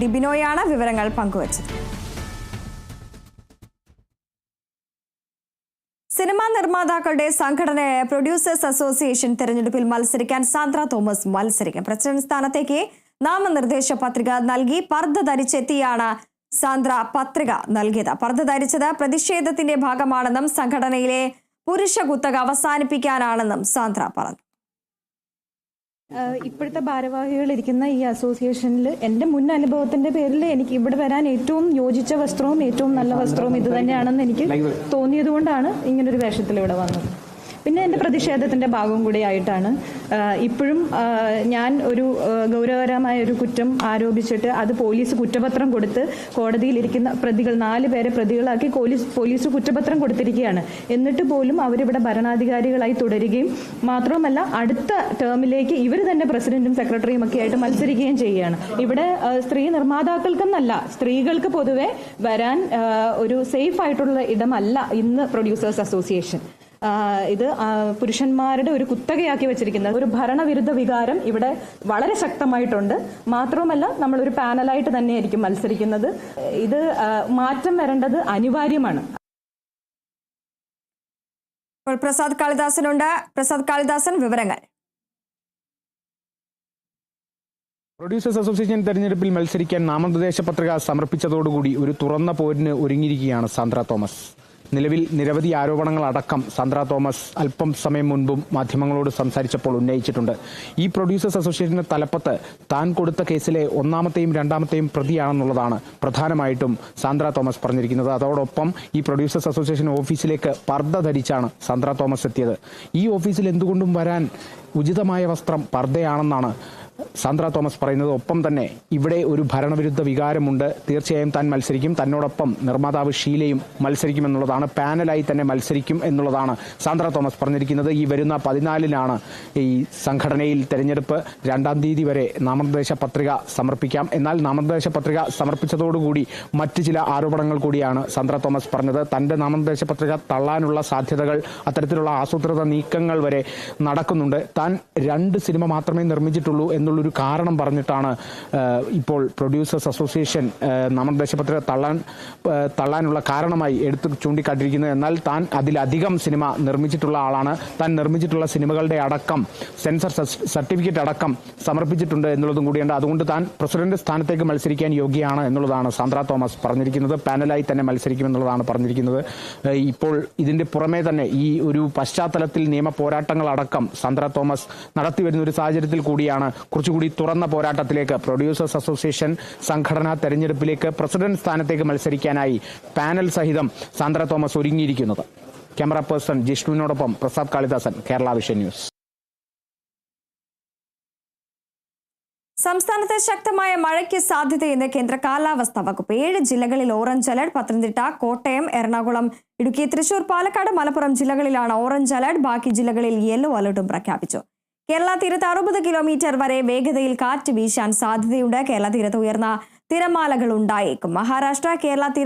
ഡിബിനോയാണ് വിവരങ്ങൾ പങ്കുവച്ചത്. സിനിമാ നിർമ്മാതാക്കളുടെ സംഘടനയായ പ്രൊഡ്യൂസേഴ്സ് അസോസിയേഷൻ തെരഞ്ഞെടുപ്പിൽ മത്സരിക്കാൻ സാന്ദ്ര തോമസ് മത്സരിക്കും. പ്രസിഡന്റ് സ്ഥാനത്തേക്ക് നാമനിർദ്ദേശ പത്രിക നൽകി പർദ്ദ ധരിച്ചെത്തിയാണ് സാന്ദ്ര പത്രിക നൽകിയത്. പർദ്ദ ധരിച്ചത് പ്രതിഷേധത്തിന്റെ ഭാഗമാണെന്നും സംഘടനയിലെ പുരുഷ കുത്തക അവസാനിപ്പിക്കാനാണെന്നും സാന്ദ്ര പറഞ്ഞു. ഇപ്പോഴത്തെ ഭാരവാഹികൾ ഇരിക്കുന്ന ഈ അസോസിയേഷനിൽ എന്റെ മുൻ അനുഭവത്തിന്റെ പേരിൽ എനിക്ക് ഇവിടെ വരാൻ ഏറ്റവും യോജിച്ച വസ്ത്രവും ഏറ്റവും നല്ല വസ്ത്രവും ഇത് തന്നെയാണെന്ന് എനിക്ക് തോന്നിയതുകൊണ്ടാണ് ഇങ്ങനൊരു വേഷത്തിൽ ഇവിടെ വന്നത്. പിന്നെ എന്റെ പ്രതിഷേധത്തിന്റെ ഭാഗം കൂടി ആയിട്ടാണ്. ഇപ്പോഴും ഞാൻ ഒരു ഗൗരവകരമായ ഒരു കുറ്റം ആരോപിച്ചിട്ട് അത് പോലീസ് കുറ്റപത്രം കൊടുത്ത് കോടതിയിൽ ഇരിക്കുന്ന പ്രതികൾ നാല് പേരെ പ്രതികളാക്കി പോലീസ് പോലീസ് കുറ്റപത്രം കൊടുത്തിരിക്കുകയാണ്. എന്നിട്ട് പോലും അവരിവിടെ ഭരണാധികാരികളായി തുടരുകയും മാത്രവുമല്ല അടുത്ത ടേമിലേക്ക് ഇവർ തന്നെ പ്രസിഡന്റും സെക്രട്ടറിയും ഒക്കെ ആയിട്ട് മത്സരിക്കുകയും ചെയ്യുകയാണ്. ഇവിടെ സ്ത്രീ നിർമ്മാതാക്കൾക്കെന്നല്ല സ്ത്രീകൾക്ക് പൊതുവെ വരാൻ ഒരു സേഫ് ആയിട്ടുള്ള ഇടമല്ല ഇന്ന് പ്രൊഡ്യൂസേഴ്സ് അസോസിയേഷൻ ഇത് പുരുഷന്മാരുടെ ഒരു കുത്തകയാക്കി വെച്ചിരിക്കുന്നത്. ഒരു ഭരണവിരുദ്ധ വികാരം ഇവിടെ വളരെ ശക്തമായിട്ടുണ്ട്. മാത്രവുമല്ല നമ്മൾ ഒരു പാനലായിട്ട് തന്നെയായിരിക്കും മത്സരിക്കുന്നത്. ഇത് മാറ്റം വരേണ്ടത് അനിവാര്യമാണ്. പ്രസാദ് കാളിദാസനുണ്ട്. പ്രസാദ് കാളിദാസൻ വിവരങ്ങൾ. പ്രൊഡ്യൂസേഴ്സ് അസോസിയേഷൻ തെരഞ്ഞെടുപ്പിൽ മത്സരിക്കാൻ നാമനിർദ്ദേശ പത്രിക സമർപ്പിച്ചതോടുകൂടി ഒരു തുറന്ന പോരിന് ഒരുങ്ങിയിരിക്കുകയാണ് സാന്ദ്ര തോമസ്. നിലവിൽ നിരവധി ആരോപണങ്ങളടക്കം സാന്ദ്ര തോമസ് അല്പം സമയം മുൻപും മാധ്യമങ്ങളോട് സംസാരിച്ചപ്പോൾ ഉന്നയിച്ചിട്ടുണ്ട്. ഈ പ്രൊഡ്യൂസേഴ്സ് അസോസിയേഷന്റെ തലപ്പത്ത് താൻ കൊടുത്ത കേസിലെ ഒന്നാമത്തെയും രണ്ടാമത്തെയും പ്രതിയാണെന്നുള്ളതാണ് പ്രധാനമായിട്ടും സാന്ദ്ര തോമസ് പറഞ്ഞിരിക്കുന്നത്. അതോടൊപ്പം ഈ പ്രൊഡ്യൂസേഴ്സ് അസോസിയേഷൻ ഓഫീസിലേക്ക് പർദ്ദ ധരിച്ചാണ് സാന്ദ്ര തോമസ് എത്തിയത്. ഈ ഓഫീസിൽ എന്തുകൊണ്ടും വരാൻ ഉചിതമായ വസ്ത്രം പർദ്ദയാണെന്നാണ് സാന്ദ്ര തോമസ് പറയുന്നത് ഒപ്പം തന്നെ ഇവിടെ ഒരു ഭരണവിരുദ്ധ വികാരമുണ്ട്. തീർച്ചയായും താൻ മത്സരിക്കും. തന്നോടൊപ്പം നിർമ്മാതാവ് ഷീലയും മത്സരിക്കുമെന്നുള്ളതാണ്. പാനലായി തന്നെ മത്സരിക്കും എന്നുള്ളതാണ് സാന്ദ്ര തോമസ് പറഞ്ഞിരിക്കുന്നത്. ഈ വരുന്ന പതിനാലിനാണ് ഈ സംഘടനയിൽ തെരഞ്ഞെടുപ്പ്. രണ്ടാം തീയതി വരെ നാമനിർദ്ദേശ പത്രിക സമർപ്പിക്കാം. എന്നാൽ നാമനിർദ്ദേശ പത്രിക സമർപ്പിച്ചതോടുകൂടി മറ്റ് ചില ആരോപണങ്ങൾ കൂടിയാണ് സാന്ദ്ര തോമസ് പറഞ്ഞത്. തന്റെ നാമനിർദ്ദേശ പത്രിക തള്ളാനുള്ള സാധ്യതകൾ അത്തരത്തിലുള്ള ആസൂത്രിത നീക്കങ്ങൾ വരെ നടക്കുന്നുണ്ട്. താൻ രണ്ട് സിനിമ മാത്രമേ നിർമ്മിച്ചിട്ടുള്ളൂ എന്നുള്ളൊരു കാരണം പറഞ്ഞിട്ടാണ് ഇപ്പോൾ പ്രൊഡ്യൂസേഴ്സ് അസോസിയേഷൻ നാമനിർദ്ദേശപത്രിക നാമനിർദ്ദേശ തള്ളാൻ തള്ളാനുള്ള കാരണമായി എടുത്ത് ചൂണ്ടിക്കാട്ടിരിക്കുന്നത് എന്നാൽ താൻ അതിലധികം സിനിമ നിർമ്മിച്ചിട്ടുള്ള ആളാണ്. താൻ നിർമ്മിച്ചിട്ടുള്ള സിനിമകളുടെ അടക്കം സെൻസർ സർട്ടിഫിക്കറ്റ് അടക്കം സമർപ്പിച്ചിട്ടുണ്ട് എന്നുള്ളതും കൂടിയുണ്ട്. അതുകൊണ്ട് താൻ പ്രസിഡന്റ് സ്ഥാനത്തേക്ക് മത്സരിക്കാൻ യോഗ്യയാണ് എന്നുള്ളതാണ് സാന്ദ്ര തോമസ് പറഞ്ഞിരിക്കുന്നത്. പാനലായി തന്നെ മത്സരിക്കുമെന്നുള്ളതാണ് പറഞ്ഞിരിക്കുന്നത്. ഇപ്പോൾ ഇതിന്റെ പുറമെ തന്നെ ഈ ഒരു പശ്ചാത്തലത്തിൽ നിയമ പോരാട്ടങ്ങളടക്കം സാന്ദ്ര തോമസ് നടത്തിവരുന്ന ഒരു സാഹചര്യത്തിൽ കൂടിയാണ് കുറച്ചുകൂടി തുറന്ന പോരാട്ടത്തിലേക്ക് പ്രൊഡ്യൂസേഴ്സ് അസോസിയേഷൻ സംഘടനാ തെരഞ്ഞെടുപ്പിലേക്ക് പ്രസിഡന്റ് സ്ഥാനത്തേക്ക് മത്സരിക്കാനായി പാനൽ സഹിതം സാന്ദ്ര തോമസ് ഒരുങ്ങിയിരിക്കുന്നത്. ക്യാമറ പേഴ്സൺ ജിഷ്ണുവിനോടൊപ്പം പ്രസാദ് കാളിദാസൻ കേരള വിഷൻ ന്യൂസ്. സംസ്ഥാനത്ത് ശക്തമായ മഴയ്ക്ക് സാധ്യതയെന്ന് കേന്ദ്ര കാലാവസ്ഥാ വകുപ്പ്. ഏഴ് ജില്ലകളിൽ ഓറഞ്ച് അലർട്ട് പത്തനംതിട്ട കോട്ടയം എറണാകുളം ഇടുക്കി തൃശൂർ പാലക്കാട് മലപ്പുറം ജില്ലകളിലാണ് ഓറഞ്ച് അലർട്ട്. ബാക്കി ജില്ലകളിൽ യെല്ലോ അലർട്ടും പ്രഖ്യാപിച്ചു. കേരള തീരത്ത് അറുപത് കിലോമീറ്റർ വരെ വേഗതയിൽ കാറ്റ് വീശാൻ സാധ്യതയുണ്ട്. കേരള തീരത്ത് ഉയർന്ന തിരമാലകൾ ഉണ്ടായേക്കും. മഹാരാഷ്ട്ര കേരള